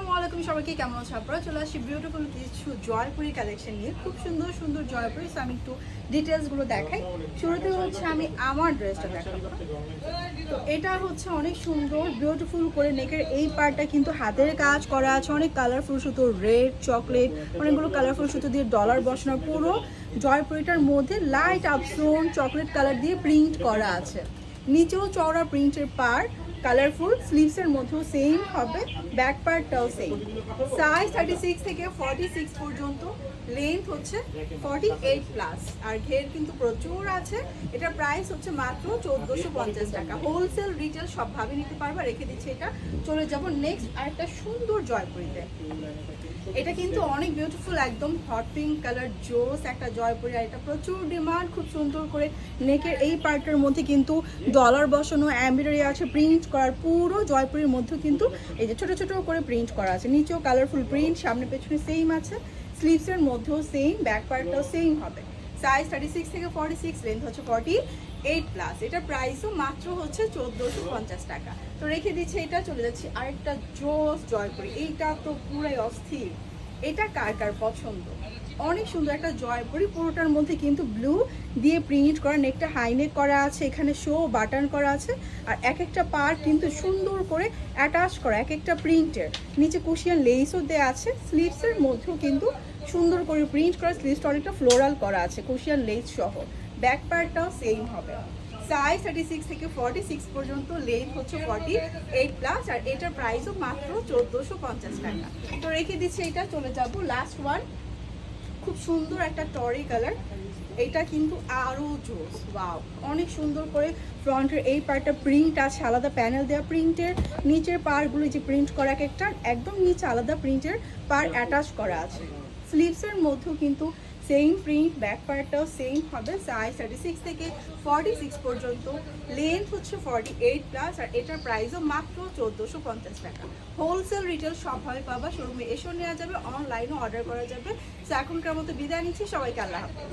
আসসালামু আলাইকুম সবাইকে কেমন আছো আপনারা? চলে আসছি বিউটিফুল কিছু জয়পুরি কালেকশন নিয়ে। খুব সুন্দর সুন্দর জয়পুরি So, আমি একটু ডিটেলসগুলো দেখাই। শুরুতে হচ্ছে আমি আমার ড্রেসটা দেখাবো। তো এটা হচ্ছে অনেক সুন্দর বিউটিফুল করে নেকের এই পার্টটা কিন্তু হাতের কাজ করা আছে। অনেক কালারফুল সুতো রেড চকলেট অনেকগুলো কালারফুল সুতো দিয়ে ডলার বসানো পুরো জয়পুরিটার মধ্যে লাইট আপসোন চকলেট কালার দিয়ে প্রিন্ট করা আছে। নিচেও চওড়া প্রিন্টের পার কালারফুল স্লিভসের মধ্যেও সেম হবে ব্যাক পার্টটাও সেম সাইজ থার্টি সিক্স থেকে ফর্টি সিক্স পর্যন্ত লেন্থ হচ্ছে ফর্টি এইট প্লাস আর ঘের কিন্তু প্রচুর আছে। এটার প্রাইস হচ্ছে মাত্র চোদ্দোশো পঞ্চাশ টাকা। হোলসেল রিটেল সবভাবে নিতে পারবা, রেখে দিচ্ছে এটা। চলে যাব নেক্সট আরেকটা সুন্দর জয়পুরিতে। এটা কিন্তু অনেক বিউটিফুল একদম হট পিঙ্ক কালার জোস একটা জয়পুরি। আর এটা প্রচুর ডিমান্ড খুব সুন্দর করে নেকের এই পার্টের মধ্যে কিন্তু ডলার বসানো অ্যাম্বিডারি আছে প্রিন্ট করার পুরো জয়পুরির মধ্যে কিন্তু এই যে ছোট ছোট করে প্রিন্ট করা আছে। নিচেও কালারফুল প্রিন্ট সামনে পেছনে সেম আছে। স্লিভসের মধ্যেও সেম ব্যাক পার্টটাও সেম হবে। সাইজ থার্টি সিক্স থেকে ফর্টি সিক্স লেন্থ হচ্ছে ফর্টি এইট প্লাস এটা প্রাইসও মাত্র হচ্ছে চোদ্দোশো পঞ্চাশ টাকা। তো রেখে দিচ্ছে এটা চলে যাচ্ছে আরেকটা জোস জয়পুরি। এইটা তো পুরাই অস্থির। এটা কার কার পছন্দ? অনেক সুন্দর একটা জয়পুরি পুরোটার মধ্যে কিন্তু ব্লু দিয়ে প্রিন্ট করা নেকটা হাইনেক করা আছে, এখানে শো বাটন করা আছে, আর এক একটা পার কিন্তু সুন্দর করে অ্যাটাচ করা এক একটা প্রিন্টের নিচে কুশিয়ান লেসও দেওয়া আছে স্লিভসের মধ্যেও কিন্তু সুন্দর করে প্রিন্ট করা স্লিভসটা অনেকটা ফ্লোরাল করা আছে কুশিয়ান লেস সহ। ব্যাক পার্টটাও সেম হবে। সাইজ থার্টি সিক্স থেকে ফর্টি সিক্স পর্যন্ত লেন্থ হচ্ছে ফর্টি এইট প্লাস আর এটার প্রাইসও মাত্র চোদ্দোশো পঞ্চাশ টাকা। তো রেখে দিচ্ছি এটা, চলে যাব লাস্ট ওয়ান খুব সুন্দর একটা টরি কালার এটা কিন্তু আরও জোস ওয়াও অনেক সুন্দর করে ফ্রন্টের এই পার্টটা প্রিন্ট আছে, আলাদা প্যানেল দেওয়া প্রিন্টের নিচের পার্টগুলো যে প্রিন্ট করা একটা, একদম নিচে আলাদা প্রিন্টের পার অ্যাটাচ করা আছে। স্লিভসের মধ্যেও কিন্তু সেম প্রিন্ট ব্যাক পার্টটাও সেম হবে সাইজ থার্টি সিক্স থেকে ফর্টি সিক্স পর্যন্ত। লেন্থ হচ্ছে ফর্টি এইট প্লাস আর এটার প্রাইসও মাত্র চোদ্দোশো পঞ্চাশ টাকা। হোলসেল রিটেল সবভাবে পাবা শোরুমে এসেও নেওয়া যাবে অনলাইনও অর্ডার করা যাবে। তো এখনকার মতো বিদায় নিচ্ছি, সবাইকে আল্লাহ হাফেজ।